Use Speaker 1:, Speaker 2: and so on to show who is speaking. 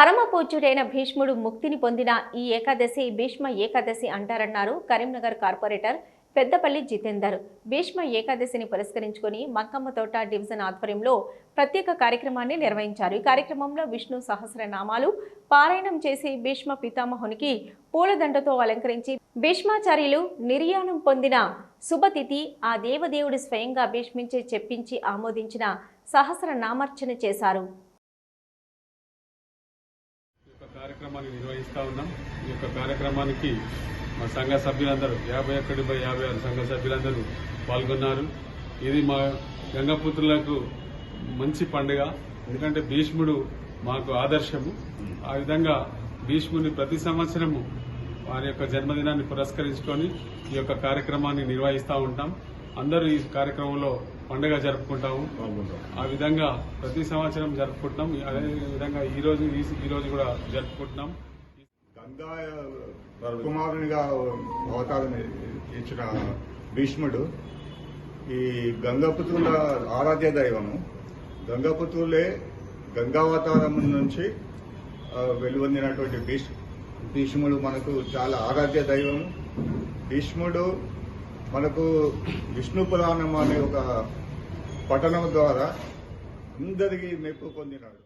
Speaker 1: పరమ పూజ్యుడైన భీష్ముడు ముక్తిని పొందిన ఈ ఏకాదశి భీష్మ ఏకాదశి అంటారన్నారు కరీంనగర్ కార్పొరేటర్ పెద్దపల్లి జితేందర్. భీష్మ ఏకాదశిని పురస్కరించుకొని మక్కమ్మ తోట డివిజన్ ఆధ్వర్యంలో ప్రత్యేక కార్యక్రమాన్ని నిర్వహించారు. ఈ కార్యక్రమంలో విష్ణు సహస్రనామాలు పారాయణం చేసి భీష్మ పితామహునికి పూలదండతో అలంకరించి భీష్మాచార్యులు నిర్యాణం పొందిన శుభతిథి ఆ దేవదేవుడు స్వయంగా భీష్మించి చెప్పించి ఆమోదించిన సహస్రనామర్చన చేశారు.
Speaker 2: కార్యక్రమాన్ని నిర్వహిస్తూ ఉన్నాం. ఈ యొక్క కార్యక్రమానికి మా సంఘ సభ్యులందరూ యాభై ఒకటి బై యాభై ఆరు సంఘ సభ్యులందరూ పాల్గొన్నారు. ఇది మా గంగపుత్రులకు మంచి పండుగ. ఎందుకంటే భీష్ముడు మాకు ఆదర్శము. ఆ విధంగా భీష్ముని ప్రతి సంవత్సరము వారి యొక్క జన్మదినాన్ని పురస్కరించుకొని ఈ యొక్క కార్యక్రమాన్ని నిర్వహిస్తూ ఉంటాం. అందరూ ఈ కార్యక్రమంలో పండుగ జరుపుకుంటాము. ఆ విధంగా ప్రతి సంవత్సరం జరుపుకుంటున్నాం. అదే విధంగా ఈ రోజు ఈ- రోజు కూడా జరుపుకుంటున్నాం.
Speaker 3: గంగా కుమారునిగా అవతారం ఇచ్చిన భీష్ముడు ఈ గంగాపుత్రుల ఆరాధ్య దైవము. గంగాపుత్రులే గంగావతారం నుంచి వెలువొందినటువంటి భీష్ భీష్ముడు మనకు చాలా ఆరాధ్య దైవము. భీష్ముడు మనకు విష్ణు పురాణం అనే ఒక పఠనం ద్వారా అందరికీ మెప్పు పొందినాడు.